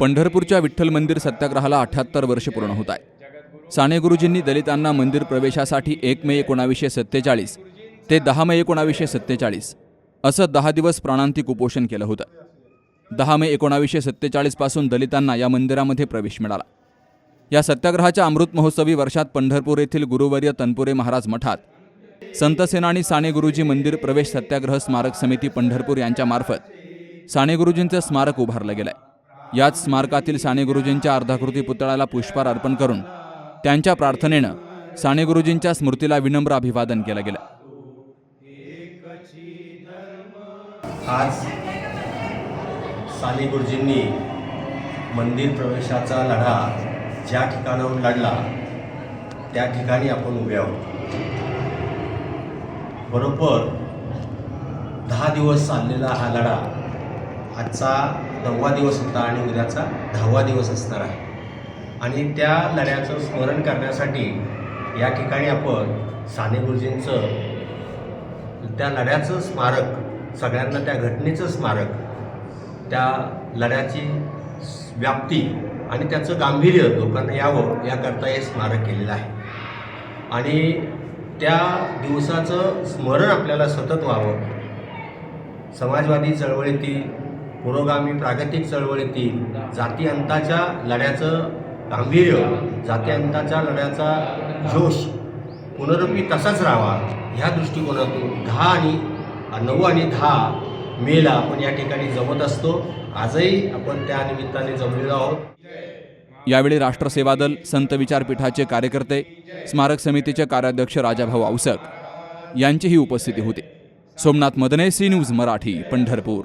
पंढरपूरच्या विठ्ठल मंदिर सत्याग्रहाला अठ्याहत्तर वर्ष पूर्ण होत आहे. साने गुरुजींनी दलितांना मंदिर प्रवेशासाठी एक मे एकोणावीसशे सत्तेचाळीस ते दहा मे एकोणावीसशे सत्तेचाळीस असं दहा दिवस प्राणांतिक उपोषण केलं होतं. दहा मे एकोणावीसशे सत्तेचाळीसपासून दलितांना या मंदिरामध्ये प्रवेश मिळाला. या सत्याग्रहाच्या अमृत महोत्सवी वर्षात पंढरपूर येथील गुरुवर्य तनपुरे महाराज मठात संत सेनानी साने गुरुजी मंदिर प्रवेश सत्याग्रह स्मारक समिती पंढरपूर यांच्यामार्फत साने गुरुजींचं स्मारक उभारलं गेलं आहे याच स्मारकातील साने गुरुजींच्या अर्धाकृती पुतळ्याला पुष्पार अर्पण करून त्यांच्या प्रार्थनेनं साने गुरुजींच्या स्मृतीला विनम्र अभिवादन केलं गेलं. आज साने गुरुजींनी मंदिर प्रवेशाचा लढा ज्या ठिकाणाहून लढला त्या ठिकाणी आपण उभे आहोत. बरोबर दहा दिवस चाललेला हा लढा आजचा नववा दिवस होता आणि उद्याचा दहावा दिवस असणार आहे. आणि त्या लढ्याचं स्मरण करण्यासाठी या ठिकाणी आपण साने गुरुजींचं त्या लढ्याचं स्मारक सगळ्यांना त्या घटनेचं स्मारक त्या लढ्याची व्याप्ती आणि त्याचं गांभीर्य लोकांना यावं याकरता हे स्मारक केलेलं आहे. आणि त्या दिवसाचं स्मरण आपल्याला सतत व्हावं. समाजवादी चळवळीतील पुरोगामी प्रागतिक चळवळीतील जातीअंताच्या लढ्याचं गांभीर्य जातीअंताच्या लढ्याचा जोश पुनरुपी तसाच राहावा ह्या दृष्टिकोनातून दहा आणि नऊ आणि दहा मेला आपण या ठिकाणी जमत असतो. आजही आपण त्या निमित्ताने जमलेलो आहोत. यावेळी राष्ट्रसेवा दल संत विचारपीठाचे कार्यकर्ते स्मारक समितीचे कार्याध्यक्ष राजाभाऊ औसक यांचीही उपस्थिती होती. Somnath Madane C news Marathi Pandharpur.